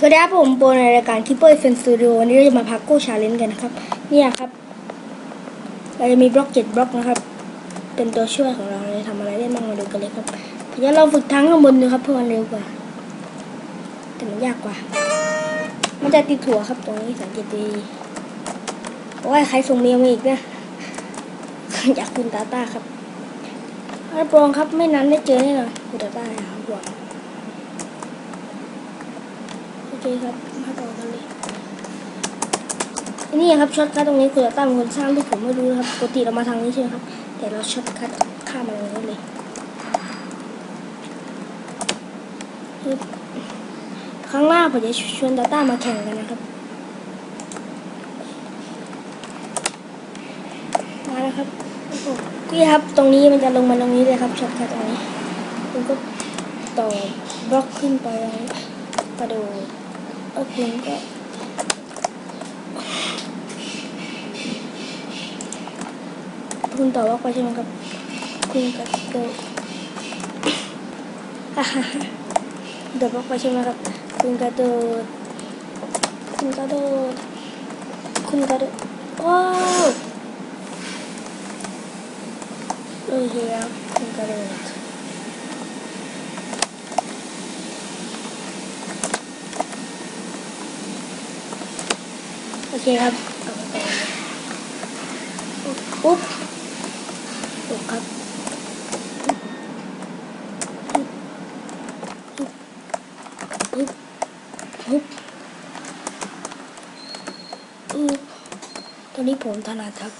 สวัสดีครับผมโบในรายการคิปเปอร์เฟนสตูดิโอวันนี้เราจะมาพักโก้ชาเลนจ์กันนะครับ เนี่ยครับ เราจะมีบล็อกเจ็ดบล็อกนะครับ เป็นตัวช่วยของเราเราจะทำอะไรได้บ้างมาดูกันเลยครับเดี๋ยวเราฝึกทั้งข้างบนดูครับ เพื่อมันเร็วกว่า แต่มันยากกว่า มันจะติดถั่วครับตรงนี้สังเกตดีโอ้ยใครส่งเมียมาอีกนะอยากคุณตาตาครับรับรองครับไม่นานได้เจอแน่นอนคุณตาตาครับหวัง โอเครับ มาต่อกันเลยนี่ครับช็อตคัทตรงนี้คุณจะตั้งคนสร้างที่ผมไม่รู้นะครับปกติเรามาทางนี้ใช่ไหมครับ แต่เราช็อตคัทข้ามมาตรงนี้เลยครั้งหน้าผมจะชวนดาต้ามาแข่งกันนะครับมาแล้วครับโอ้โหนี่ครับตรงนี้มันจะลงมาตรงนี้เลยครับช็อตคัทตรงนี้คุณก็ต่อบล็อกขึ้นไปกระโดด โอเคก็คุณต่อว่าไปใช่ไหมครับ คุณกระโดดฮ่าฮ่าฮ่าโดดบอกไปใช่ไหมครับ คุณกระโดดคุณกระโดดคุณกระโดดว้าวโอเคครับคุณกระโดด โอเคครับเอาไปปุ๊บปุ๊บครับปุ๊บปุ๊บปุ๊บตอนนี้ผมถนัดครับ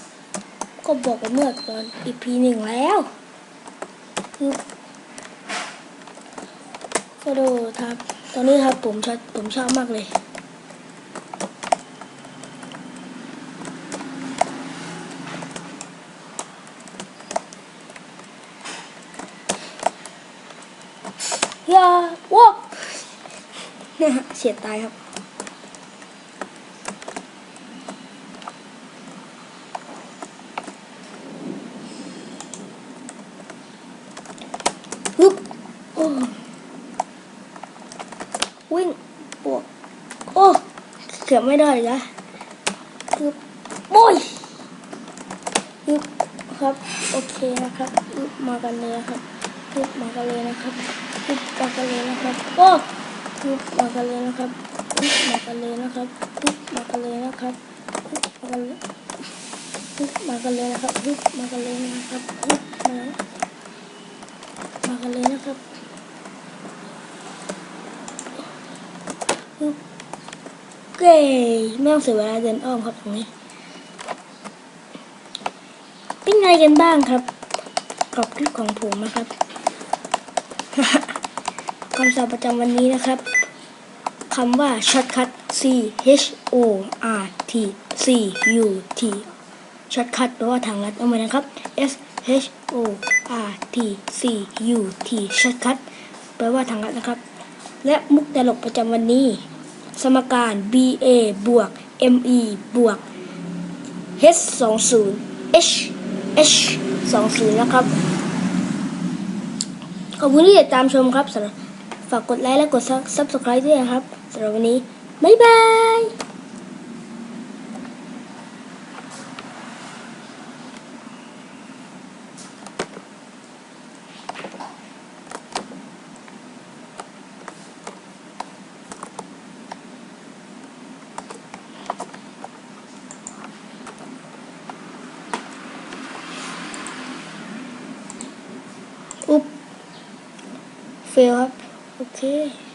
ก็บอกไปเมื่อตอน EP หนึ่งแล้วปุ๊บก็ดูครับ ตอนนี้ครับผมชอบผมชอบมากเลย อย่าว้าเนี่ยฮะเฉียดตายครับ ฮึบโอ้วิ่งบวกโอ้เกือบไม่ได้เลยฮึบโอ้ยฮึบครับ โอเคนะครับฮึบมากันเลยครับฮึบมากันเลยนะครับ ฮึบมากันเลยนะครับโอ้ฮึบมากันเลยนะครับฮึบมากันเลยนะครับฮึบมากันเลยนะครับฮึบมากันเลยฮึบมากันเลยนะครับฮึบมากันเลยนะครับฮึบมามากันเลยนะครับปึ๊บเก้ไม่ต้องเสียเวลาเดินอ้อมครับตรงนี้เป็นไงกันบ้างครับกับคลิปของผมนะครับ คำศัพท์ประจำวันนี้นะครับคำว่าช็อตคัท C H O R T C U T ช็อตคัทแปลว่าทางลัดเอาไว้นะครับ S H O R T C U T ช็อตคัทแปลว่าทางลัดนะครับ และมุกตลกประจำวันนี้ สมการ B A บวก M E บวก H 2 0 H H 2 0นะครับ ขอบคุณที่ติดตามชมครับสำหรับ ฝากกดไลค์และกด subscribe ด้วยนะครับสำหรับวันนี้ บ๊ายบายอุ๊บเ Okay.